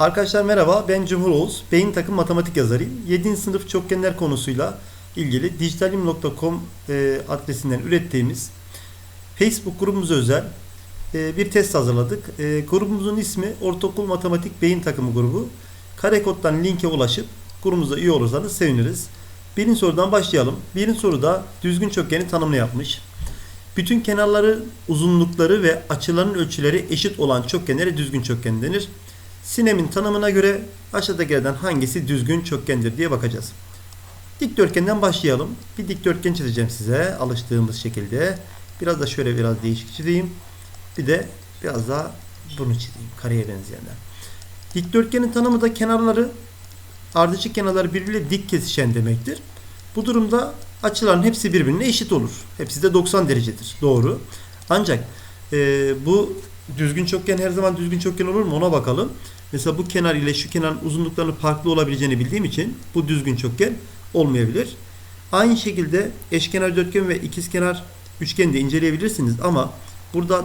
Arkadaşlar merhaba ben Cumhur Oğuz. Beyin takım matematik yazarıyım. 7. sınıf çokgenler konusuyla ilgili dijitalim.com e, adresinden ürettiğimiz Facebook grubumuza özel e, bir test hazırladık. E, grubumuzun ismi Ortaokul Matematik Beyin Takımı grubu. Karekod'dan linke ulaşıp grubumuza üye olursanız seviniriz. Birinci sorudan başlayalım. Birinci soruda düzgün çokgenin tanımını yapmış. Bütün kenarları, uzunlukları ve açıların ölçüleri eşit olan çokgenlere düzgün çokgen denir. Sinem'in tanımına göre aşağıdakilerden hangisi düzgün çokgendir diye bakacağız. Dikdörtgenden başlayalım. Bir dikdörtgen çizeceğim size alıştığımız şekilde. Biraz da şöyle biraz değişik çizeyim. Bir de biraz daha bunu çizeyim. Kareye benzeyenden. Dikdörtgenin tanımı da kenarları ardışık kenarları birbiriyle dik kesişen demektir. Bu durumda açıların hepsi birbirine eşit olur. Hepsi de 90 derecedir. Doğru. Ancak e, bu düzgün çokgen her zaman düzgün çokgen olur mu ona bakalım. Mesela bu kenar ile şu kenarın uzunluklarının farklı olabileceğini bildiğim için bu düzgün çokgen olmayabilir. Aynı şekilde eşkenar dörtgen ve ikizkenar üçgeni de inceleyebilirsiniz ama burada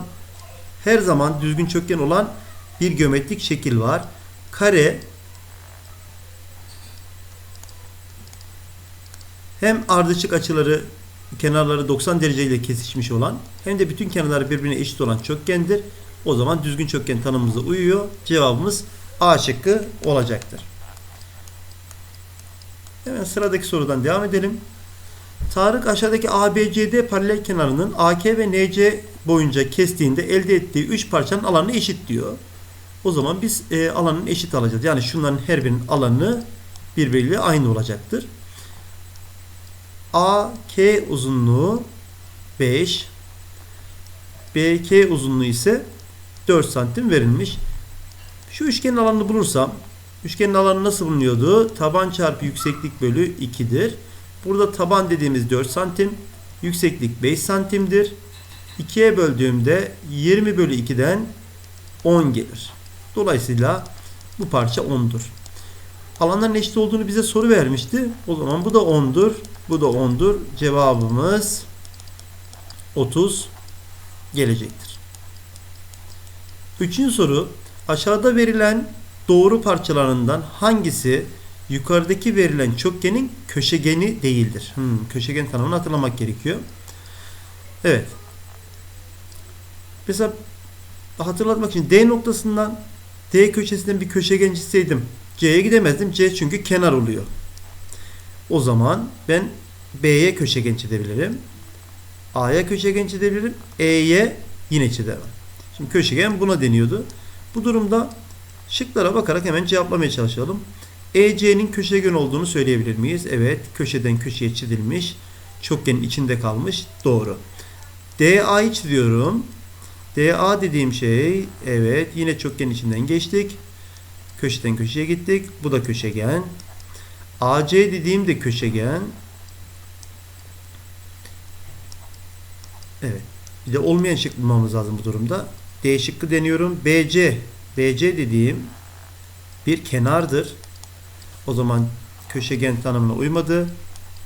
her zaman düzgün çokgen olan bir geometrik şekil var. Kare hem ardışık açıları kenarları 90 derece ile kesişmiş olan hem de bütün kenarları birbirine eşit olan çokgendir. O zaman düzgün çokgen tanımımıza uyuyor. Cevabımız A şıkkı olacaktır. Hemen sıradaki sorudan devam edelim. Tarık aşağıdaki ABCD paralel kenarının AK ve NC boyunca kestiğinde elde ettiği 3 parçanın alanı eşit diyor. O zaman biz e, alanın eşit alacağız. Yani şunların her birinin alanı birbiriyle aynı olacaktır. AK uzunluğu 5 BK uzunluğu ise 4 santim verilmiş. Şu üçgenin alanını bulursam üçgenin alanı nasıl bulunuyordu? Taban çarpı yükseklik bölü 2'dir. Burada taban dediğimiz 4 santim. Yükseklik 5 santimdir. 2'ye böldüğümde 20 bölü 2'den 10 gelir. Dolayısıyla bu parça 10'dur. Alanların eşit olduğunu bize soru vermişti. O zaman bu da 10'dur. Bu da 10'dur. Cevabımız 30 gelecektir. Üçüncü soru. Aşağıda verilen doğru parçalarından hangisi yukarıdaki verilen çokgenin köşegeni değildir? Hmm, köşegen tanımını hatırlamak gerekiyor. Evet. Mesela hatırlatmak için D noktasından D köşesinden bir köşegen çizseydim C'ye gidemezdim. C çünkü kenar oluyor. O zaman ben B'ye köşegen çizebilirim. A'ya köşegen çizebilirim. E'ye yine çizemem. Şimdi köşegen buna deniyordu. Bu durumda şıklara bakarak hemen cevaplamaya çalışalım. EC'nin köşegen olduğunu söyleyebilir miyiz? Evet. Köşeden köşeye çizilmiş. Çokgenin içinde kalmış. Doğru. DA'yı çiziyorum. DA dediğim şey evet yine çokgenin içinden geçtik. Köşeden köşeye gittik. Bu da köşegen. AC dediğim de köşegen. Evet. Bir de olmayan şık bulmamız lazım bu durumda. D şıkkı deniyorum. BC. BC dediğim bir kenardır. O zaman köşegen tanımına uymadı.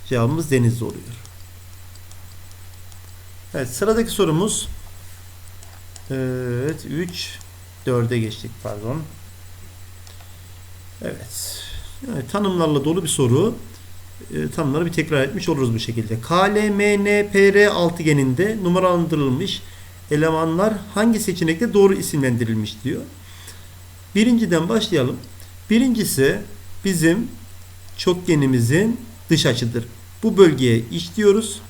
Cevabımız denizli oluyor. Evet sıradaki sorumuz Evet 3 4'e geçtik pardon. Evet. Yani tanımlarla dolu bir soru. E, tanımları bir tekrar etmiş oluruz bu şekilde. KLMNPR altıgeninde numaralandırılmış elemanlar hangi seçenekte doğru isimlendirilmiş diyor. Birinciden başlayalım. Birincisi bizim çokgenimizin dış açıdır. Bu bölgeye iç diyoruz.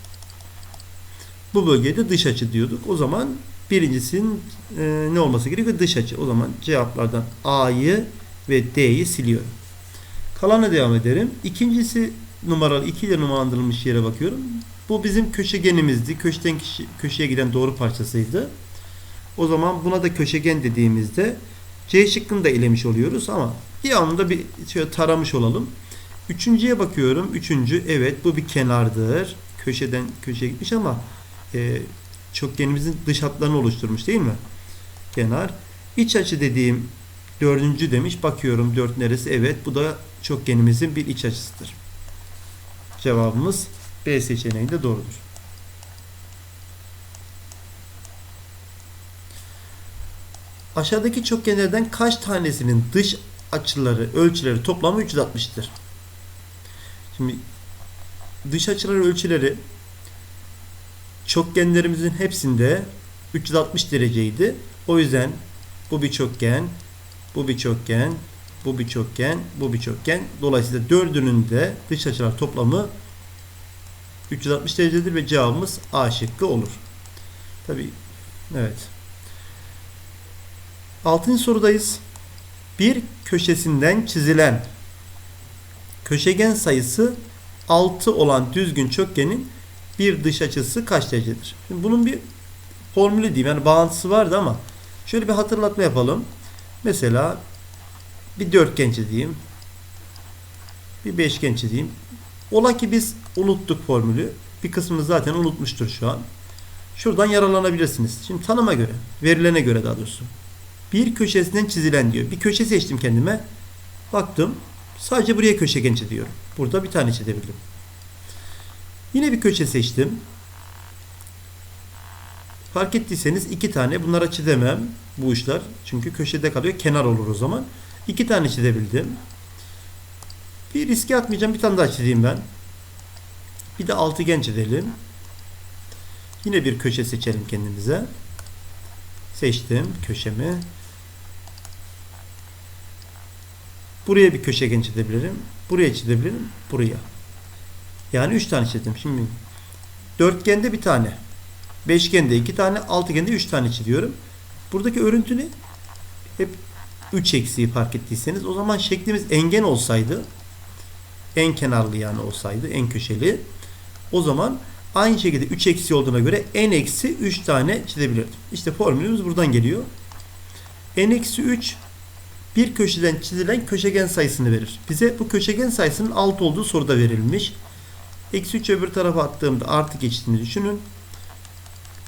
Bu bölgeye de dış açı diyorduk. O zaman birincisinin e, ne olması gerekiyor? Dış açı. O zaman cevaplardan A'yı ve D'yi siliyorum. Kalanına devam ederim. İkincisi numaralı 2 ile numaralandırılmış yere bakıyorum. Bu bizim köşegenimizdi. Köşeden köşeye giden doğru parçasıydı. O zaman buna da köşegen dediğimizde C şıkkını da elemiş oluyoruz ama bir anda bir şöyle taramış olalım. Üçüncüye bakıyorum. Üçüncü evet bu bir kenardır. Köşeden köşeye gitmiş ama e, çokgenimizin dış hatlarını oluşturmuş değil mi? Kenar. İç açı dediğim dördüncü demiş. Bakıyorum dört neresi? Evet bu da çokgenimizin bir iç açısıdır. Cevabımız B seçeneğinde doğrudur. Aşağıdaki çokgenlerden kaç tanesinin dış açıları, ölçüleri toplamı 360'tır. Şimdi dış açıları ölçüleri çokgenlerimizin hepsinde 360 dereceydi. O yüzden bu bir çokgen, bu bir çokgen, bu bir çokgen, bu bir çokgen. Dolayısıyla dördünün de dış açılar toplamı 360 derecedir ve cevabımız A şıkkı olur. Tabii evet. Altıncı sorudayız. Bir köşesinden çizilen köşegen sayısı 6 olan düzgün çokgenin bir dış açısı kaç derecedir? Şimdi bunun bir formülü diyeyim. Yani bağıntısı vardı ama şöyle bir hatırlatma yapalım. Mesela bir dörtgen çizeyim. Bir beşgen çizeyim. Ola ki biz unuttuk formülü. Bir kısmını zaten unutmuştur şu an. Şuradan yararlanabilirsiniz. Şimdi tanıma göre, verilene göre daha doğrusu. Bir köşesinden çizilen diyor. Bir köşe seçtim kendime. Baktım. Sadece buraya köşegen çiziyorum. Burada bir tane çizebildim. Yine bir köşe seçtim. Fark ettiyseniz iki tane. Bunlara çizemem bu uçlar. Çünkü köşede kalıyor. Kenar olur o zaman. İki tane çizebildim. Bir riske atmayacağım. Bir tane daha çizeyim ben. Bir de altıgen çizelim. Yine bir köşe seçelim kendimize. Seçtim köşemi. Buraya bir köşegen çizebilirim. Buraya çizebilirim. Buraya. Yani 3 tane çizdim. Şimdi dörtgende bir tane. Beşgende iki tane. Altıgende 3 tane çiziyorum. Buradaki örüntü? Hep 3 eksiği fark ettiyseniz o zaman şeklimiz engen olsaydı en kenarlı yani olsaydı en köşeli o zaman aynı şekilde 3 eksi olduğuna göre n eksi 3 tane çizebilirdim. İşte formülümüz buradan geliyor. n eksi 3 bir köşeden çizilen köşegen sayısını verir. Bize bu köşegen sayısının 6 olduğu soruda verilmiş. Eksi 3 öbür tarafa attığımda artı geçtiğini düşünün.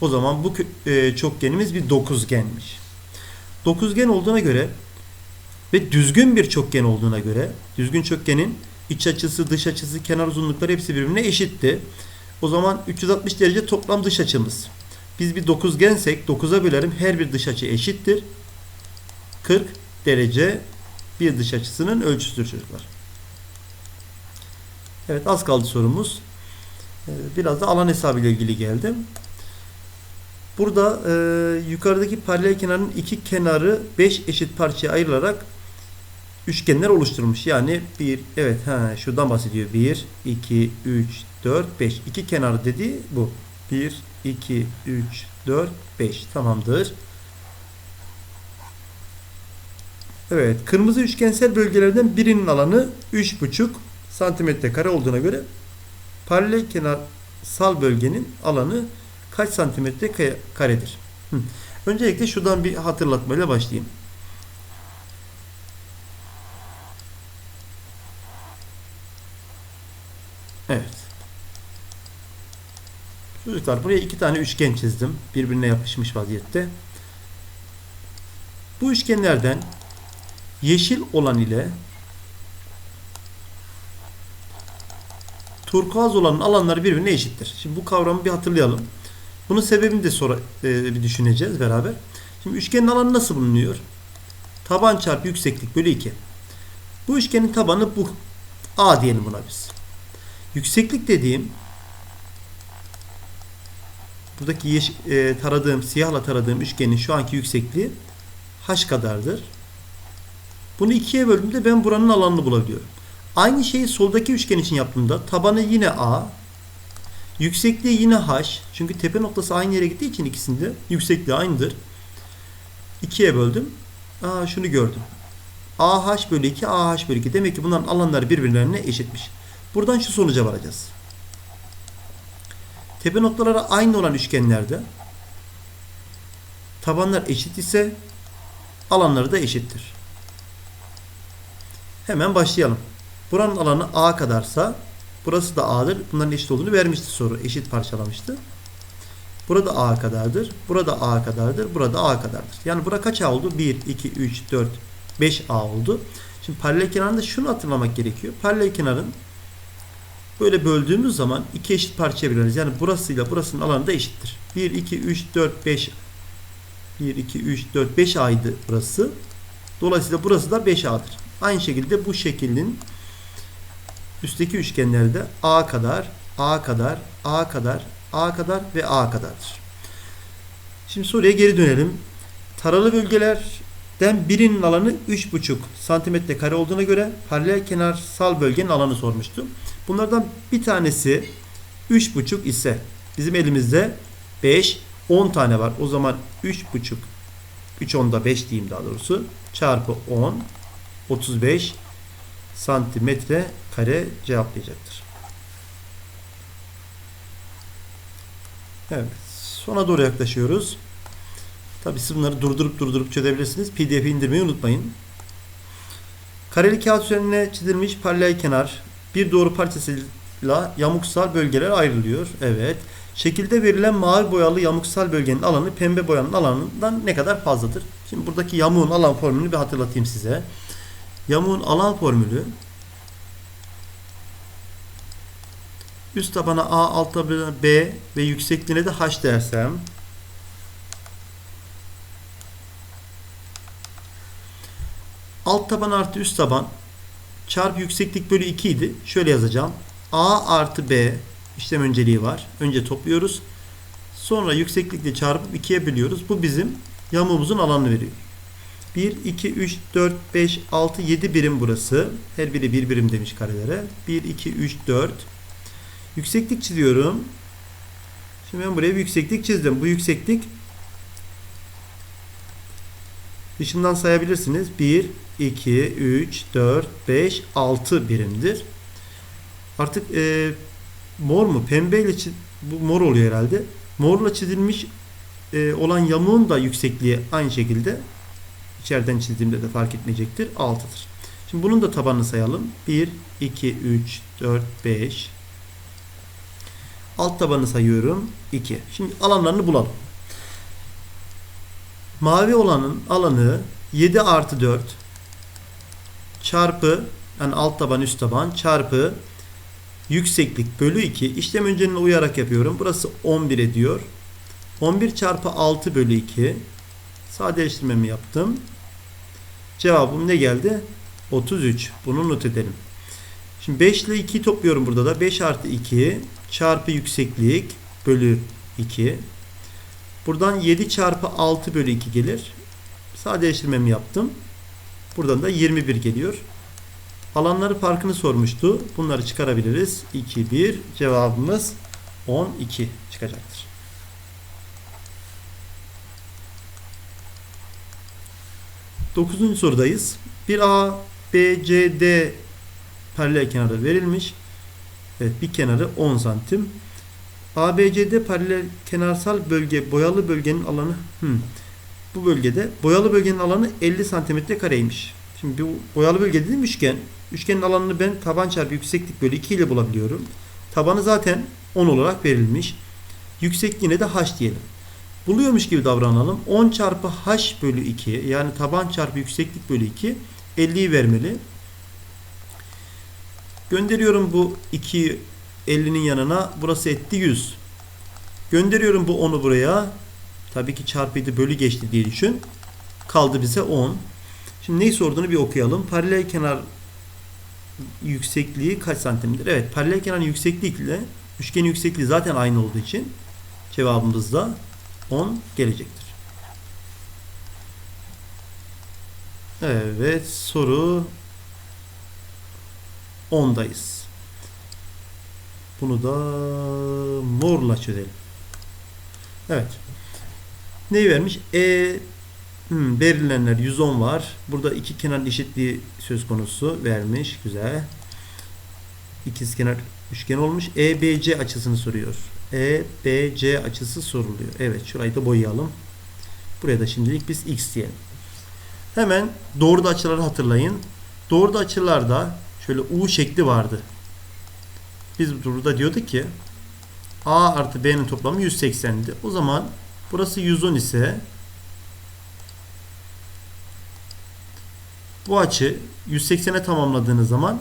O zaman bu e, çokgenimiz bir dokuzgenmiş. Dokuzgen olduğuna göre ve düzgün bir çokgen olduğuna göre düzgün çokgenin iç açısı, dış açısı, kenar uzunlukları hepsi birbirine eşitti. O zaman 360 derece toplam dış açımız. Biz bir dokuzgensek 9'a bölerim. Her bir dış açı eşittir. 40 derece bir dış açısının ölçüsüdür çocuklar. Evet az kaldı sorumuz. Ee, biraz da alan hesabı ile ilgili geldim. Burada e, yukarıdaki paralel kenarın iki kenarı 5 eşit parçaya ayrılarak üçgenler oluşturmuş. Yani bir evet ha şuradan bahsediyor. 1 2 3 4 5. İki kenar dediği bu. 1 2 3 4 5 tamamdır. Evet, kırmızı üçgensel bölgelerden birinin alanı 3,5 santimetre kare olduğuna göre paralel kenarsal bölgenin alanı kaç santimetre karedir? Hı. Öncelikle şuradan bir hatırlatmayla başlayayım. Evet. Çocuklar buraya iki tane üçgen çizdim. Birbirine yapışmış vaziyette. Bu üçgenlerden yeşil olan ile turkuaz olanın alanları birbirine eşittir. Şimdi bu kavramı bir hatırlayalım. Bunun sebebini de sonra e, bir düşüneceğiz beraber. Şimdi üçgenin alanı nasıl bulunuyor? Taban çarpı yükseklik bölü 2. Bu üçgenin tabanı bu. A diyelim buna biz. Yükseklik dediğim buradaki yeş, e, taradığım, siyahla taradığım üçgenin şu anki yüksekliği h kadardır. Bunu ikiye böldüğümde ben buranın alanını bulabiliyorum. Aynı şeyi soldaki üçgen için yaptığımda tabanı yine A, yüksekliği yine H. Çünkü tepe noktası aynı yere gittiği için ikisinde yüksekliği aynıdır. İkiye böldüm. Aa, şunu gördüm. AH bölü 2, AH bölü 2. Demek ki bunların alanları birbirlerine eşitmiş. Buradan şu sonuca varacağız. Tepe noktaları aynı olan üçgenlerde tabanlar eşit ise alanları da eşittir. Hemen başlayalım. Buranın alanı A kadarsa burası da A'dır. Bunların eşit olduğunu vermişti soru. Eşit parçalamıştı. Burada A kadardır. Burada A kadardır. Burada A kadardır. Yani bura kaç A oldu? 1, 2, 3, 4, 5 A oldu. Şimdi paralel kenarında şunu hatırlamak gerekiyor. Paralel kenarın böyle böldüğümüz zaman iki eşit parçaya böleriz. Yani burasıyla burasının alanı da eşittir. 1, 2, 3, 4, 5 1, 2, 3, 4, 5 A'ydı burası. Dolayısıyla burası da 5 A'dır. Aynı şekilde bu şeklin üstteki üçgenlerde A kadar, A kadar, A kadar, A kadar ve A kadardır. Şimdi soruya geri dönelim. Taralı bölgelerden birinin alanı 3,5 santimetre kare olduğuna göre paralel kenarsal bölgenin alanı sormuştu. Bunlardan bir tanesi 3,5 ise bizim elimizde 5, 10 tane var. O zaman 3,5 3 onda 5 diyeyim daha doğrusu. Çarpı 10 35 santimetre kare cevaplayacaktır. Evet. Sona doğru yaklaşıyoruz. Tabi siz bunları durdurup durdurup çözebilirsiniz. PDF indirmeyi unutmayın. Kareli kağıt üzerine çizilmiş paralel kenar bir doğru parçasıyla yamuksal bölgeler ayrılıyor. Evet. Şekilde verilen mavi boyalı yamuksal bölgenin alanı pembe boyanın alanından ne kadar fazladır? Şimdi buradaki yamuğun alan formülünü bir hatırlatayım size. Yamuğun alan formülü üst tabana A, alt tabana B ve yüksekliğine de H dersem alt taban artı üst taban çarpı yükseklik bölü 2 idi. Şöyle yazacağım. A artı B işlem önceliği var. Önce topluyoruz. Sonra yükseklikle çarpıp 2'ye bölüyoruz. Bu bizim yamuğumuzun alanını veriyor. 1, 2, 3, 4, 5, 6, 7 birim burası. Her biri bir birim demiş karelere. 1, 2, 3, 4. Yükseklik çiziyorum. Şimdi ben buraya bir yükseklik çizdim. Bu yükseklik dışından sayabilirsiniz. 1, 2, 3, 4, 5, 6 birimdir. Artık e, mor mu? Pembeyle bu mor oluyor herhalde. Morla çizilmiş e, olan yamuğun da yüksekliği aynı şekilde içeriden çizdiğimde de fark etmeyecektir. 6'dır. Şimdi bunun da tabanını sayalım. 1, 2, 3, 4, 5. Alt tabanını sayıyorum. 2. Şimdi alanlarını bulalım. Mavi olanın alanı 7 artı 4 çarpı yani alt taban üst taban çarpı yükseklik bölü 2 işlem önceliğine uyarak yapıyorum. Burası 11 ediyor. 11 çarpı 6 bölü 2 sadeleştirmemi yaptım. Cevabım ne geldi? 33. Bunu not edelim. Şimdi 5 ile 2'yi topluyorum burada da. 5 artı 2 çarpı yükseklik bölü 2. Buradan 7 çarpı 6 bölü 2 gelir. Sadeleştirmemi yaptım. Buradan da 21 geliyor. Alanları farkını sormuştu. Bunları çıkarabiliriz. 2, 1. Cevabımız 12 çıkacaktır. Dokuzuncu sorudayız. Bir A, B, C, D paralel kenarı verilmiş. Evet bir kenarı 10 santim. ABCD paralel kenarsal bölge boyalı bölgenin alanı hmm. bu bölgede boyalı bölgenin alanı 50 santimetre kareymiş. Şimdi bu boyalı bölge dediğim üçgen. Üçgenin alanını ben taban çarpı yükseklik bölü 2 ile bulabiliyorum. Tabanı zaten 10 olarak verilmiş. Yüksekliğine de h diyelim. Buluyormuş gibi davranalım. 10 çarpı h bölü 2 yani taban çarpı yükseklik bölü 2 50'yi vermeli. Gönderiyorum bu 2'yi 50'nin yanına. Burası etti 100. Gönderiyorum bu 10'u buraya. Tabii ki çarpıydı bölü geçti diye düşün. Kaldı bize 10. Şimdi neyi sorduğunu bir okuyalım. Paralel kenar yüksekliği kaç santimdir? Evet paralel kenar yükseklikle üçgenin yüksekliği zaten aynı olduğu için cevabımız da 10 gelecektir. Evet soru 10'dayız. Bunu da morla çözelim. Evet. Neyi vermiş? E hmm, verilenler 110 var. Burada iki kenar eşitliği söz konusu vermiş. Güzel. İkizkenar üçgen olmuş. EBC açısını soruyor. EBC açısı soruluyor. Evet şurayı da boyayalım. Buraya da şimdilik biz x diyelim. Hemen doğru açıları hatırlayın. Doğru da açılarda şöyle U şekli vardı. Biz burada diyorduk ki A artı B'nin toplamı 180'di. O zaman burası 110 ise bu açı 180'e tamamladığınız zaman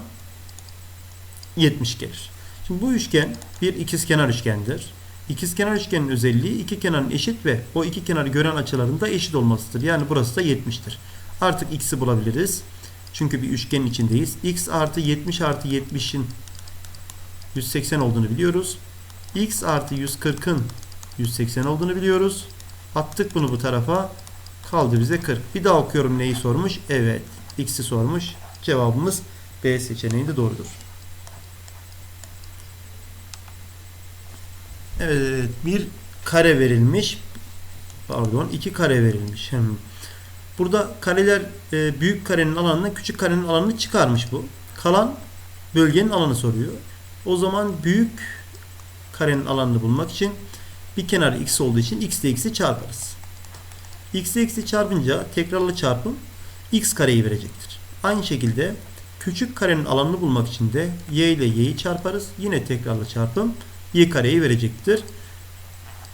70 gelir. Şimdi bu üçgen bir ikizkenar üçgendir. İkizkenar üçgenin özelliği iki kenarın eşit ve o iki kenarı gören açıların da eşit olmasıdır. Yani burası da 70'tir. Artık x'i bulabiliriz. Çünkü bir üçgenin içindeyiz. x artı 70 artı 70'in 180 olduğunu biliyoruz. x artı 140'ın 180 olduğunu biliyoruz. Attık bunu bu tarafa. Kaldı bize 40. Bir daha okuyorum neyi sormuş. Evet. X'i sormuş. Cevabımız B seçeneğinde doğrudur. Evet. Bir kare verilmiş. Pardon. iki kare verilmiş. Burada kareler e, büyük karenin alanına küçük karenin alanını çıkarmış bu. Kalan bölgenin alanı soruyor. O zaman büyük karenin alanını bulmak için bir kenarı x olduğu için x ile x'i çarparız. x ile x'i çarpınca tekrarlı çarpım x kareyi verecektir. Aynı şekilde küçük karenin alanını bulmak için de y ile y'yi çarparız. Yine tekrarlı çarpım y kareyi verecektir.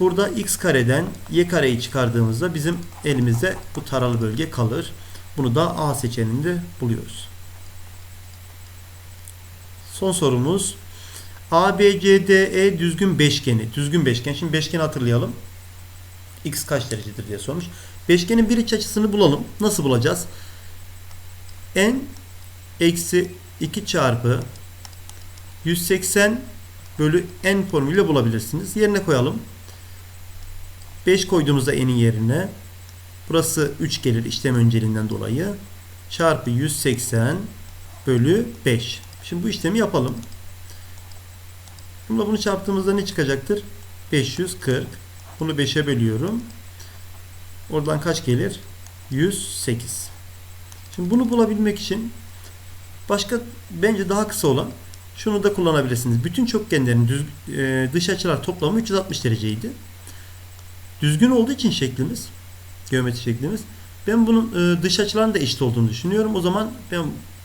Burada x kareden y kareyi çıkardığımızda bizim elimizde bu taralı bölge kalır. Bunu da A seçeneğinde buluyoruz. Son sorumuz ABCDE düzgün beşgeni. Düzgün beşgen. Şimdi beşgeni hatırlayalım. X kaç derecedir diye sormuş. Beşgenin bir iç açısını bulalım. Nasıl bulacağız? N eksi 2 çarpı 180 bölü n formülüyle bulabilirsiniz. Yerine koyalım. 5 koyduğumuzda n'in yerine burası 3 gelir işlem önceliğinden dolayı. Çarpı 180 bölü 5. Şimdi bu işlemi yapalım. Bununla bunu çarptığımızda ne çıkacaktır? 540. Bunu 5'e bölüyorum. Oradan kaç gelir? 108. Şimdi bunu bulabilmek için başka bence daha kısa olan şunu da kullanabilirsiniz. Bütün çokgenlerin düz, e, dış açılar toplamı 360 dereceydi. Düzgün olduğu için şeklimiz, geometri şeklimiz, ben bunun e, dış açıların da eşit olduğunu düşünüyorum. O zaman ben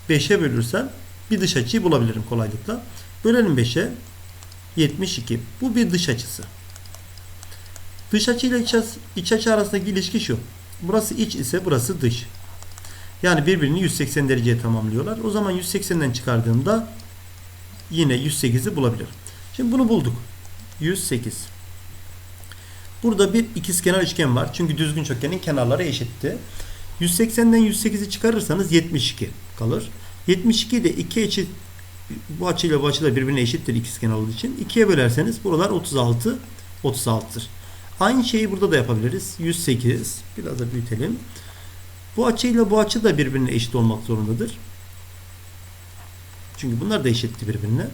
5'e bölürsem bir dış açıyı bulabilirim kolaylıkla. Bölelim 5'e. 72. Bu bir dış açısı. Dış açı ile iç, iç açı arasındaki ilişki şu. Burası iç ise burası dış. Yani birbirini 180 dereceye tamamlıyorlar. O zaman 180'den çıkardığımda yine 108'i bulabilirim. Şimdi bunu bulduk. 108. Burada bir ikizkenar üçgen var. Çünkü düzgün çokgenin kenarları eşitti. 180'den 108'i çıkarırsanız 72 kalır. 72 de iki eşit bu açıyla bu açı da birbirine eşittir ikizkenar olduğu için. 2'ye bölerseniz buralar 36 36'tır. Aynı şeyi burada da yapabiliriz. 108 biraz da büyütelim. Bu açıyla bu açı da birbirine eşit olmak zorundadır. Çünkü bunlar da eşitti birbirine.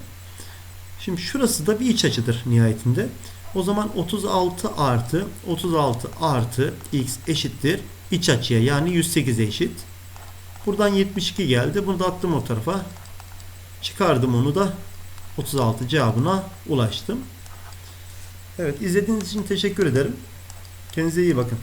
Şimdi şurası da bir iç açıdır nihayetinde. O zaman 36 artı 36 artı x eşittir iç açıya yani 108 eşit. Buradan 72 geldi. Bunu da attım o tarafa. Çıkardım onu da 36 cevabına ulaştım. Evet izlediğiniz için teşekkür ederim. Kendinize iyi bakın.